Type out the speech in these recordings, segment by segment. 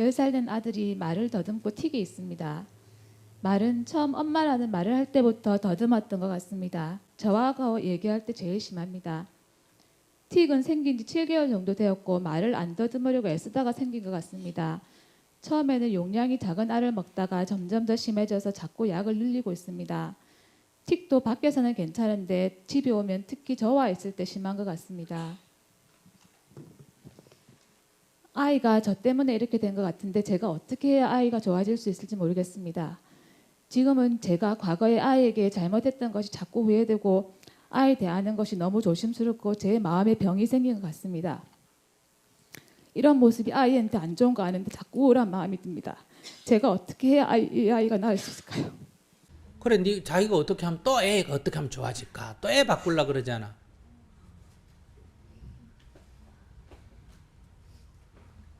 10살 된 아들이 말을 더듬고 틱이 있습니다. 말은 처음 엄마라는 말을 할 때부터 더듬었던 것 같습니다. 저하고 얘기할 때 제일 심합니다. 틱은 생긴 지 7개월 정도 되었고 말을 안 더듬으려고 애쓰다가 생긴 것 같습니다. 처음에는 용량이 작은 알을 먹다가 점점 더 심해져서 자꾸 약을 늘리고 있습니다. 틱도 밖에서는 괜찮은데 집에 오면 특히 저와 있을 때 심한 것 같습니다. 아이가 저 때문에 이렇게 된 것 같은데 제가 어떻게 해야 아이가 좋아질 수 있을지 모르겠습니다. 지금은 제가 과거에 아이에게 잘못했던 것이 자꾸 후회되고 아이 대하는 것이 너무 조심스럽고 제 마음에 병이 생긴 것 같습니다. 이런 모습이 아이한테 안 좋은 거 아는데 자꾸 우울한 마음이 듭니다. 제가 어떻게 해야 아이, 이 아이가 나을 수 있을까요? 그래, 네 자기가 어떻게 하면 또 애가 어떻게 하면 좋아질까? 또 애 바꾸려 그러잖아.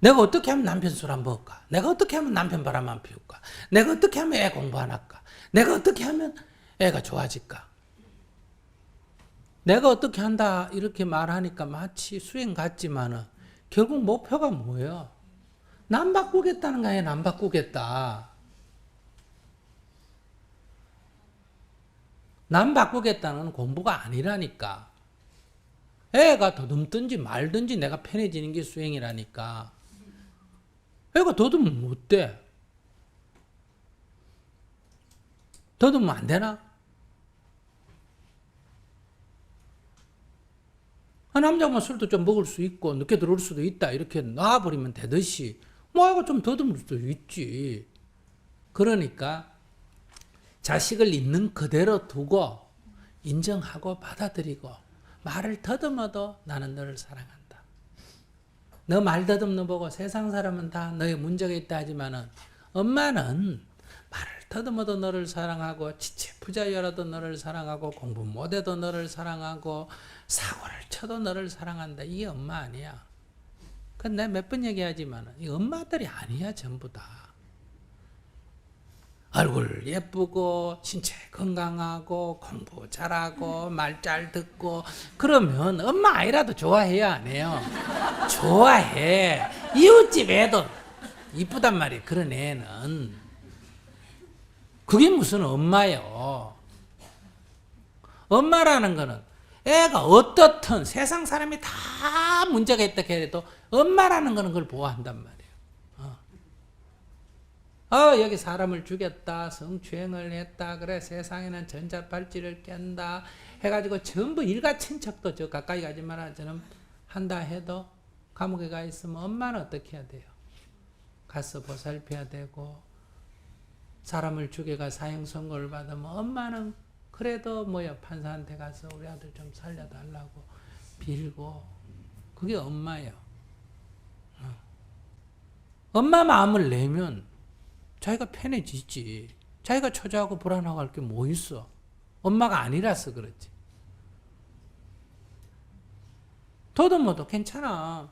내가 어떻게 하면 남편 술 안 먹을까? 내가 어떻게 하면 남편 바람 안 피울까? 내가 어떻게 하면 애 공부 안 할까? 내가 어떻게 하면 애가 좋아질까? 내가 어떻게 한다 이렇게 말하니까 마치 수행 같지만은 결국 목표가 뭐예요? 남 바꾸겠다는 거야, 남 바꾸겠다. 남 바꾸겠다는 건 공부가 아니라니까. 애가 더듬든지 말든지 내가 편해지는 게 수행이라니까. 애가 더듬으면 못 돼. 더듬으면 안 되나? 아, 남자만 술도 좀 먹을 수 있고 늦게 들어올 수도 있다 이렇게 놔버리면 되듯이 뭐 애가 좀 더듬을 수도 있지. 그러니까 자식을 있는 그대로 두고 인정하고 받아들이고 말을 더듬어도 나는 너를 사랑한다. 너 말 더듬는 보고 세상 사람은 다 너의 문제가 있다 하지만은 엄마는 말을 더듬어도 너를 사랑하고 지체 부자여라도 너를 사랑하고 공부 못해도 너를 사랑하고 사고를 쳐도 너를 사랑한다. 이게 엄마 아니야. 근데 몇번 얘기하지만은 이 엄마들이 아니야 전부 다. 얼굴 예쁘고 신체 건강하고 공부 잘하고 말 잘 듣고 그러면 엄마 아이라도 좋아해야 안 해요. 좋아해. 이웃집 애도 이쁘단 말이에요. 그런 애는 그게 무슨 엄마요? 엄마라는 거는 애가 어떻든 세상 사람이 다 문제가 있다 해도 엄마라는 거는 그걸 보호한단 말이에요. 어, 여기 사람을 죽였다, 성추행을 했다, 그래, 세상에는 전자발찌를 깬다, 해가지고 전부 일가 친척도 저 가까이 가지 마라, 저는 한다 해도 감옥에 가 있으면 엄마는 어떻게 해야 돼요? 가서 보살펴야 되고, 사람을 죽여가 사형 선고를 받으면 엄마는 그래도 뭐야, 판사한테 가서 우리 아들 좀 살려달라고 빌고, 그게 엄마예요. 어. 엄마 마음을 내면 자기가 편해지지. 자기가 초조하고 불안하고 할 게 뭐 있어. 엄마가 아니라서 그렇지. 더듬어도 괜찮아.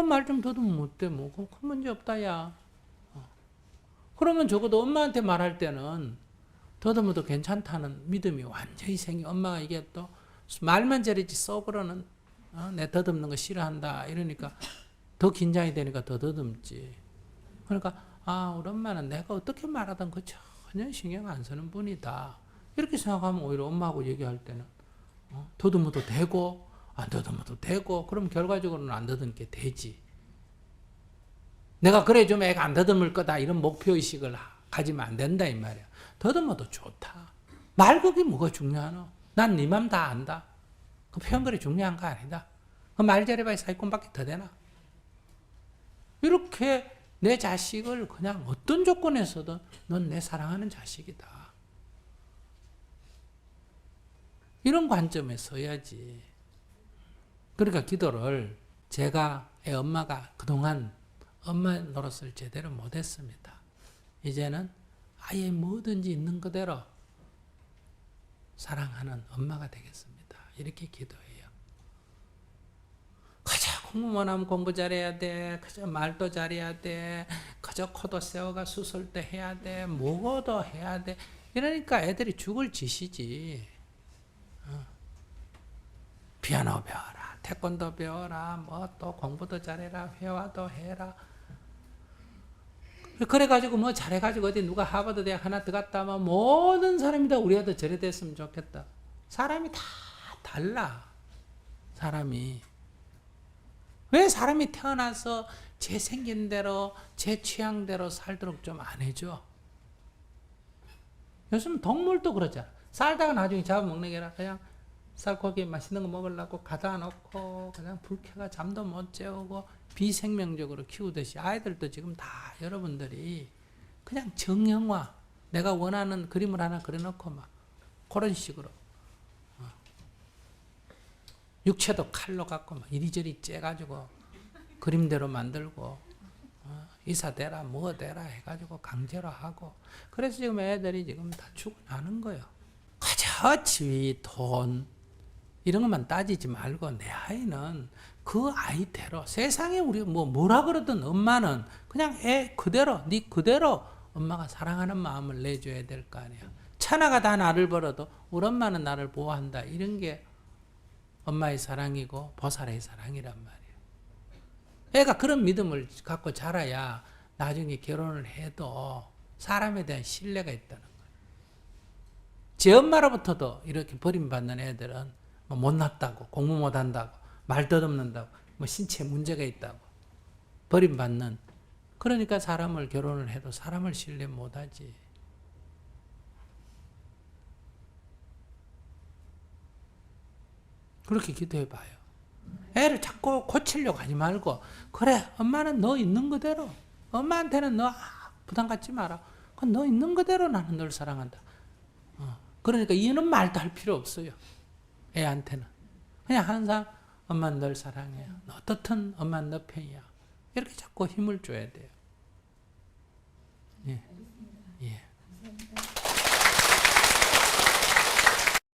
말 좀 더듬으면 어때? 뭐, 큰 문제 없다, 야. 어. 그러면 적어도 엄마한테 말할 때는 더듬어도 괜찮다는 믿음이 완전히 생겨. 엄마가 이게 또 말만 저리지 속으로는 어? 내 더듬는 거 싫어한다. 이러니까 더 긴장이 되니까 더 더듬지. 그러니까 아, 우리 엄마는 내가 어떻게 말하던 그 전혀 신경 안 쓰는 분이다. 이렇게 생각하면 오히려 엄마하고 얘기할 때는 어? 더듬어도 되고 안 더듬어도 되고 그럼 결과적으로는 안 더듬게 되지. 내가 그래 좀 애가 안 더듬을 거다 이런 목표 의식을 가지면 안 된다 이 말이야. 더듬어도 좋다. 말 그게 뭐가 중요하노? 난 네 맘 다 안다. 그 표현 그리 중요한 거 아니다. 그 말 잘해봐야 사기꾼밖에 더 되나? 이렇게 내 자식을 그냥 어떤 조건에서든 넌 내 사랑하는 자식이다. 이런 관점에 서야지. 그러니까 기도를 제가 애 엄마가 그동안 엄마 노릇을 제대로 못했습니다. 이제는 아예 뭐든지 있는 그대로 사랑하는 엄마가 되겠습니다. 이렇게 기도해요. 그저 공부만 하면 공부 잘해야 돼. 그저 말도 잘해야 돼. 그저 코도 세워가 수술도 해야 돼. 뭐고도 해야 돼. 이러니까 애들이 죽을 짓이지. 어. 피아노 배워라. 태권도 배워라. 뭐 또 공부도 잘해라. 회화도 해라. 그래가지고 뭐 잘해가지고 어디 누가 하버드 대학 하나 들어갔다 하면 모든 사람이 다 우리 아들 저래 됐으면 좋겠다. 사람이 다 달라. 사람이. 왜 사람이 태어나서 제 생긴 대로, 제 취향대로 살도록 좀 안 해줘? 요즘 동물도 그러잖아. 살다가 나중에 잡아먹는 게 아니라 그냥 쌀고기 맛있는 거 먹으려고 가다 놓고 그냥 불 켜가 잠도 못 재우고 비생명적으로 키우듯이 아이들도 지금 다 여러분들이 그냥 정형화 내가 원하는 그림을 하나 그려놓고 막 그런 식으로 어. 육체도 칼로 갖고 막 이리저리 째가지고 그림대로 만들고 어, 이사 대라 뭐 대라 해가지고 강제로 하고 그래서 지금 애들이 지금 다 죽어나는 거예요. 가져 지위 돈 이런 것만 따지지 말고 내 아이는 그 아이대로 세상에 우리 뭐 뭐라 그러든 엄마는 그냥 애 그대로 네 그대로 엄마가 사랑하는 마음을 내줘야 될 거 아니야. 천하가 다 나를 벌어도 우리 엄마는 나를 보호한다. 이런 게 엄마의 사랑이고 보살의 사랑이란 말이에요. 애가 그런 믿음을 갖고 자라야 나중에 결혼을 해도 사람에 대한 신뢰가 있다는 거예요. 제 엄마로부터도 이렇게 버림받는 애들은 뭐 못났다고, 공부 못한다고, 말 더듬는다고, 뭐 신체 문제가 있다고 버림받는 그러니까 사람을 결혼을 해도 사람을 신뢰 못하지. 그렇게 기도해 봐요. 애를 자꾸 고치려고 하지 말고 그래 엄마는 너 있는 그대로 엄마한테는 너 부담 갖지 마라. 너 있는 그대로 나는 널 사랑한다. 어. 그러니까 얘는 말도 할 필요 없어요. 애한테는. 그냥 항상 엄마 널 사랑해요. 어떻든 엄마 너 편이야. 이렇게 자꾸 힘을 줘야 돼요. 예.